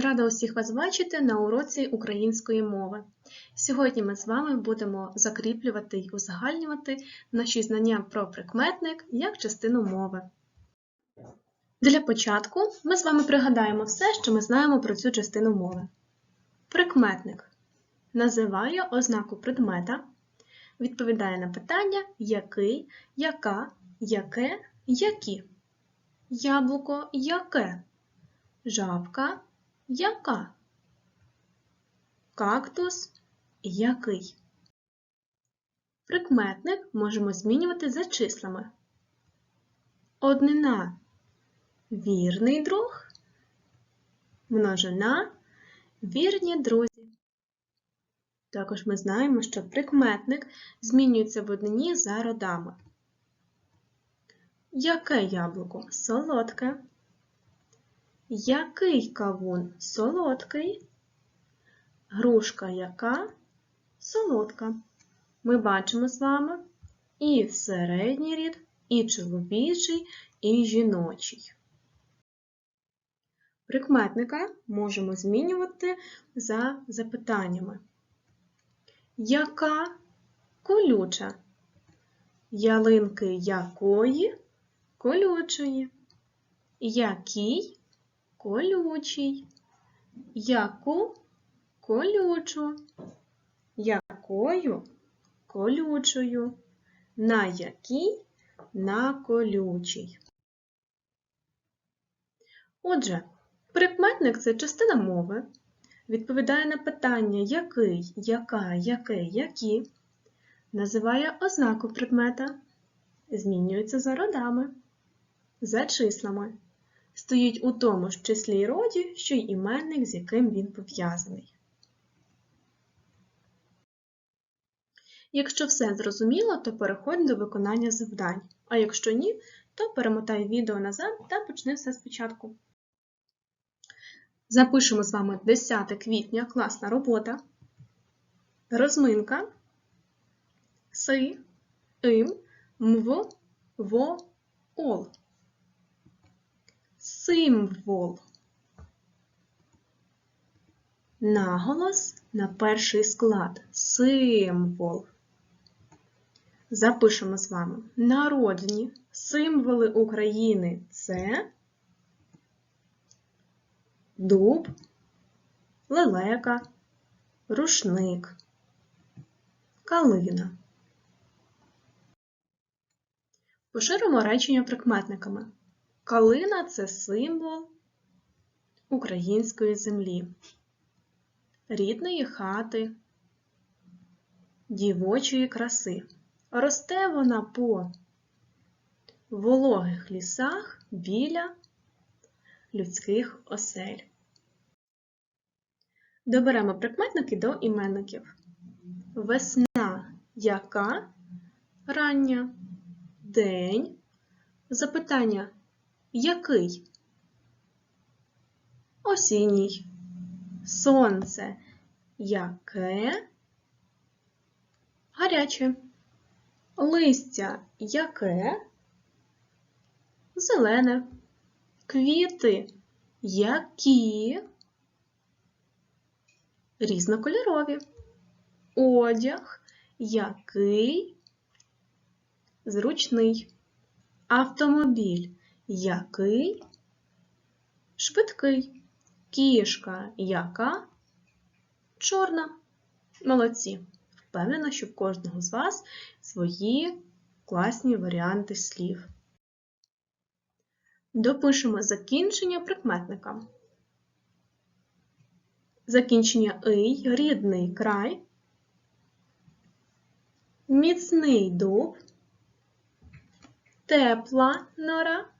Рада усіх вас бачити на уроці української мови. Сьогодні ми з вами будемо закріплювати й узагальнювати наші знання про прикметник як частину мови. Для початку ми з вами пригадаємо все, що ми знаємо про цю частину мови. Прикметник називає ознаку предмета, відповідає на питання який, яка, яке, які. Яблуко яке? Жабка яка? Кактус який? Прикметник можемо змінювати за числами. Однина вірний друг, множина вірні друзі. Також ми знаємо, що прикметник змінюється в однині за родами. Яке яблуко? Солодке. Який кавун? Солодкий. Грушка яка? Солодка. Ми бачимо з вами і середній рід, і чоловічий, і жіночий. Прикметника можемо змінювати за запитаннями. Яка колюча? Ялинки якої? Колючої. Який? Колючий. Яку? Колючу. Якою? Колючою. На якій? На колючій. Отже, прикметник це частина мови. Відповідає на питання який, яка, яке, які. Називає ознаку предмета. Змінюється за родами, за числами. Стоїть у тому ж числі й роді, що й іменник, з яким він пов'язаний. Якщо все зрозуміло, то переходь до виконання завдань. А якщо ні, то перемотай відео назад та почни все спочатку. Запишемо з вами 10 квітня класна робота. Розминка. Си, им, мв, во, ол. Символ. Наголос на перший склад. Символ. Запишемо з вами. Народні символи України це дуб, лелека, рушник, калина. Поширимо речення прикметниками. Калина це символ української землі, рідної хати, дівочої краси. Росте вона по вологих лісах біля людських осель. Доберемо прикметники до іменників. Весна яка? Рання. День. Запитання який? Осінній. Сонце яке? Гаряче. Листя яке? Зелене. Квіти які? Різнокольорові. Одяг який? Зручний. Автомобіль який? Швидкий. Кішка яка? Чорна. Молодці. Впевнена, що в кожного з вас свої класні варіанти слів. Допишемо закінчення прикметника. Закінчення ий, рідний край, міцний дуб, тепла нора,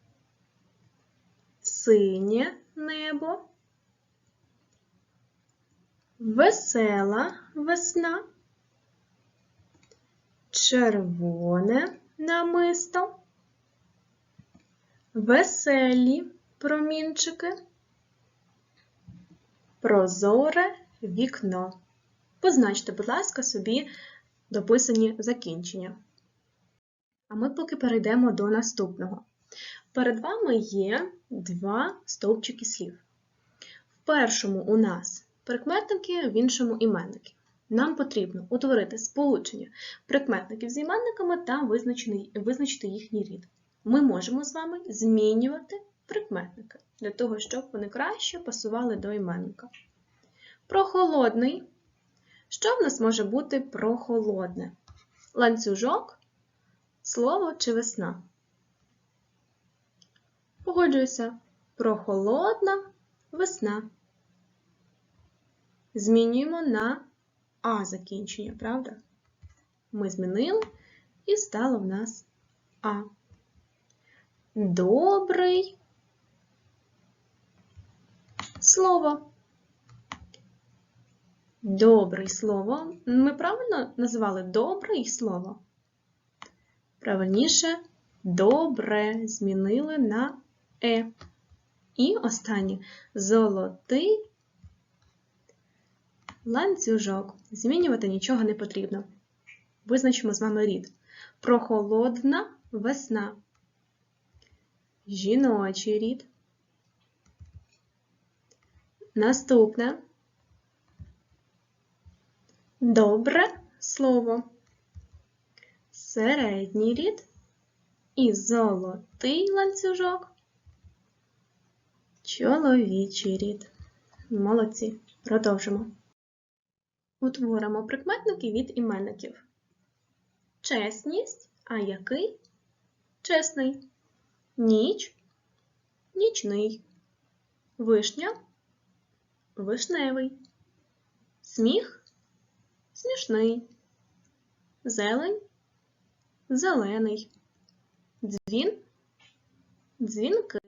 синє небо, весела весна, червоне намисто, веселі промінчики, прозоре вікно. Позначте, будь ласка, собі дописані закінчення. А ми поки перейдемо до наступного. Перед вами є два стовпчики слів. В першому у нас прикметники, в іншому іменники. Нам потрібно утворити сполучення прикметників з іменниками та визначити їхній рід. Ми можемо з вами змінювати прикметники для того, щоб вони краще пасували до іменника. Прохолодний. Що в нас може бути прохолодне? Ланцюжок, слово чи весна? Погоджуюся. Прохолодна весна. Змінюємо на А закінчення, правда? Ми змінили і стало в нас А. Добрий слово. Добрий слово. Ми правильно називали добрий слово? Правильніше добре змінили на е. І останнє золотий ланцюжок. Змінювати нічого не потрібно. Визначимо з вами рід. Прохолодна весна. Жіночий рід. Наступне. Добре слово. Середній рід. І золотий ланцюжок. Чоловічий рід. Молодці. Продовжимо. Утворимо прикметники від іменників. Чесність, а який? Чесний. Ніч, нічний. Вишня, вишневий. Сміх, смішний. Зелень, зелений. Дзвін, дзвінкий.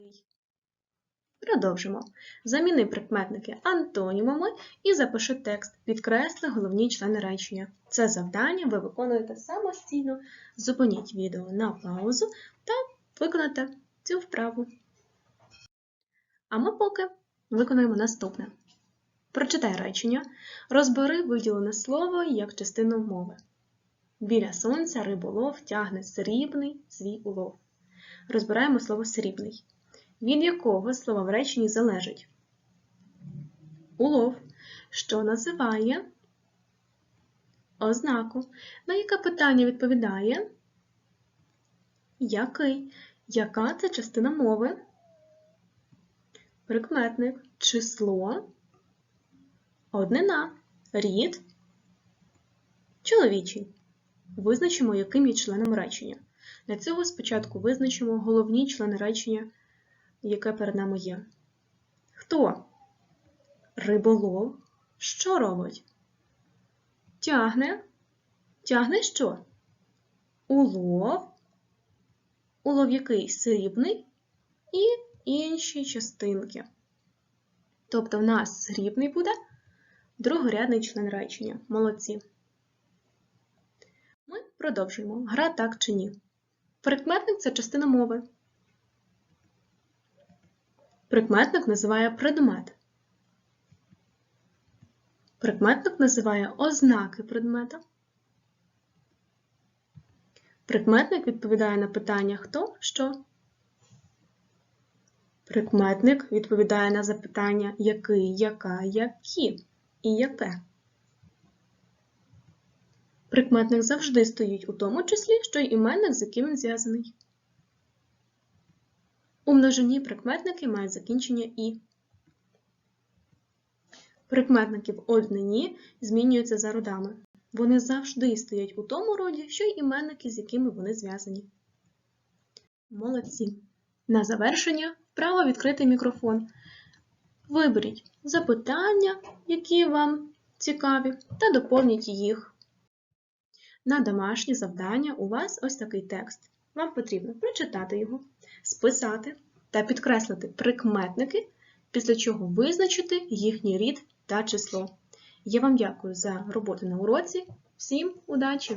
Продовжимо. Заміни прикметники антонімами і запиши текст. Підкресли головні члени речення. Це завдання ви виконуєте самостійно. Зупиніть відео на паузу та виконайте цю вправу. А ми поки виконуємо наступне. Прочитай речення. Розбери виділене слово як частину мови. Біля сонця риболов тягне срібний свій улов. Розбираємо слово срібний від якого слова в реченні залежить. Улов, що називає ознаку, на яке питання відповідає який, яка це частина мови, прикметник, число, однина, рід, чоловічий. Визначимо, яким є членом речення. Для цього спочатку визначимо головні члени речення яке перед нами є. Хто? Риболов. Що робить? Тягне. Тягне що? Улов. Улов який срібний і інші частинки. Тобто в нас срібний буде другорядний член речення. Молодці. Ми продовжуємо. Гра так чи ні. Прикметник це частина мови. Прикметник називає предмет. Прикметник називає ознаки предмета. Прикметник відповідає на питання хто, що. Прикметник відповідає на запитання який, яка, які і яке. Прикметник завжди стоїть у тому числі, що й іменник, з яким він зв'язаний. У множині прикметники мають закінчення і. Прикметники в однині змінюються за родами. Вони завжди стоять у тому роді, що й іменники, з якими вони зв'язані. Молодці. На завершення вправо відкритий мікрофон. Виберіть запитання, які вам цікаві, та доповніть їх. На домашнє завдання у вас ось такий текст. Вам потрібно прочитати його, списати та підкреслити прикметники, після чого визначити їхній рід та число. Я вам дякую за роботу на уроці. Всім удачі!